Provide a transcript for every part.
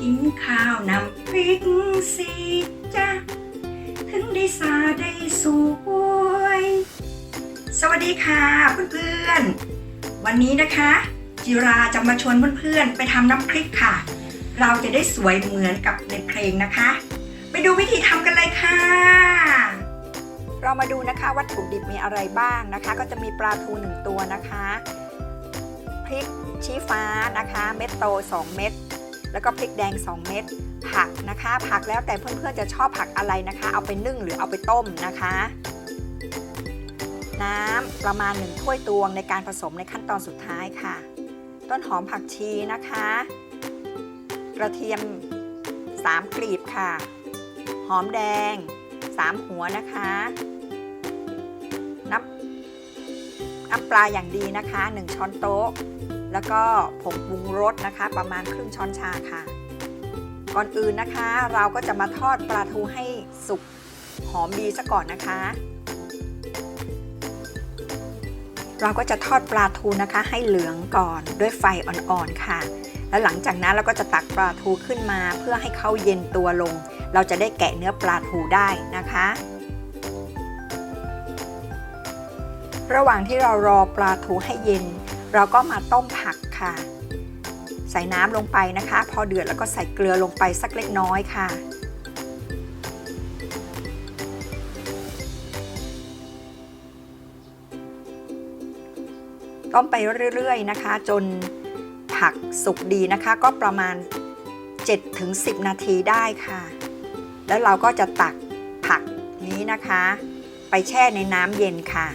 กินข้าวนำพริกสิจ้าถึงได้สาได้สวย สวัสดีค่ะเพื่อนๆ วันนี้นะคะ จิราจะมาชวนเพื่อนๆ ไปทำน้ำพริกค่ะ เราจะได้สวยเหมือนกับในเพลงนะคะ ไปดูวิธีทำกันเลยค่ะ เรามาดูนะคะวัตถุดิบมีอะไรบ้างนะคะ ก็จะมีปลาทูหนึ่งตัวนะคะพริกชี้ฟ้านะคะ เม็ดโต 2 เม็ด แล้วก็พริกแดง 2 เม็ดผักนะคะ ผักแล้วแต่เพื่อนๆจะชอบผักอะไรนะคะ เอาไปนึ่งหรือเอาไปต้มนะคะ น้ำประมาณ 1 ถ้วยตวงในการผสมในขั้นตอนสุดท้ายค่ะ ต้นหอมผักชีนะคะ กระเทียม 3 กลีบค่ะ หอมแดง 3 หัวนะคะน้ำน้ำปลาอย่างดีนะคะ 1 ช้อนโต๊ะ แล้วก็ผงปรุงรสนะคะ ประมาณครึ่งช้อนชาค่ะ ก่อนอื่นนะคะ เราก็จะมาทอดปลาทูให้สุกหอมดีซะก่อนนะคะ เราก็จะทอดปลาทูนะคะ ให้เหลืองก่อนด้วยไฟอ่อนๆค่ะ แล้วหลังจากนั้นเราก็จะตักปลาทูขึ้นมา เพื่อให้เขาเย็นตัวลง เราจะได้แกะเนื้อปลาทูได้นะคะระหว่างที่เรารอปลาทูให้เย็น เราก็มาต้มผักค่ะ ใส่น้ำลงไปนะคะ พอเดือดแล้วก็ใส่เกลือลงไปสักเล็กน้อยค่ะ ต้มไปเรื่อยๆนะคะ จนผักสุกดีนะคะ ก็ประมาณ 7-10 นาทีได้ค่ะ แล้วเราก็จะตักผักนี้นะคะ ไปแช่ในน้ำเย็นค่ะ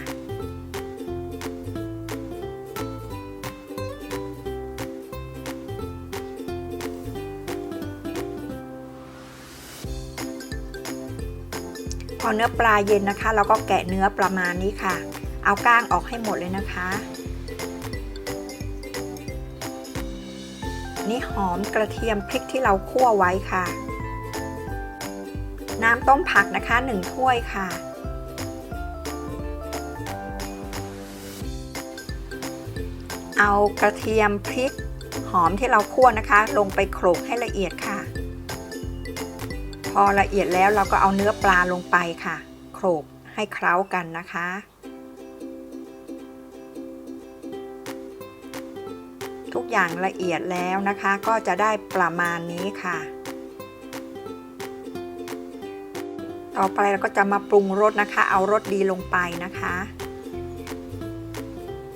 อเนื้อปลาเย็นนะคะ เราก็แกะเนื้อประมาณนี้ค่ะ เอาก้างออกให้หมดเลยนะคะ นี่หอมกระเทียมพริกที่เราคั่วไว้ค่ะ น้ำต้มผักนะคะ 1 ถ้วยค่ะเอากระเทียมพริกหอมที่เราคั่วนะคะ ลงไปโขลกให้ละเอียดค่ะ พอละเอียดแล้วเราก็เอาเนื้อปลาลงไปค่ะ โขลกให้เคล้ากันนะคะ ทุกอย่างละเอียดแล้วนะคะ ก็จะได้ประมาณนี้ค่ะ ต่อไปเราก็จะมาปรุงรสนะคะ เอารสดีลงไปนะคะ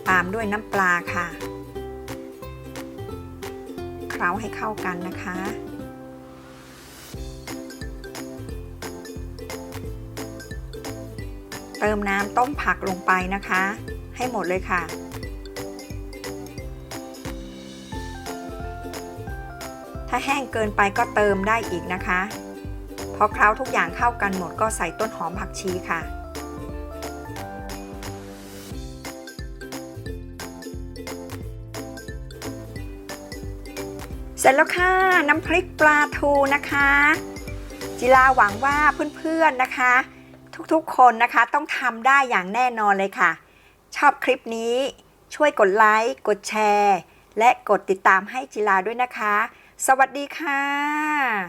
ตามด้วยน้ำปลาค่ะ เคล้าให้เข้ากันนะคะ เติมน้ำต้มผักลงไปนะคะ ให้หมดเลยค่ะ ถ้าแห้งเกินไปก็เติมได้อีกนะคะพอเคล้าทุกอย่างเข้ากันหมดก็ใส่ต้นหอมผักชีค่ะ เสร็จแล้วค่ะน้ำพริกปลาทูนะคะ จิลาหวังว่าเพื่อนๆนะคะ ทุกๆ คนนะคะต้องทำได้อย่างแน่นอนเลยค่ะ ชอบคลิปนี้ช่วยกดไลค์ กดแชร์ และกดติดตามให้จิลาด้วยนะคะ สวัสดีค่ะ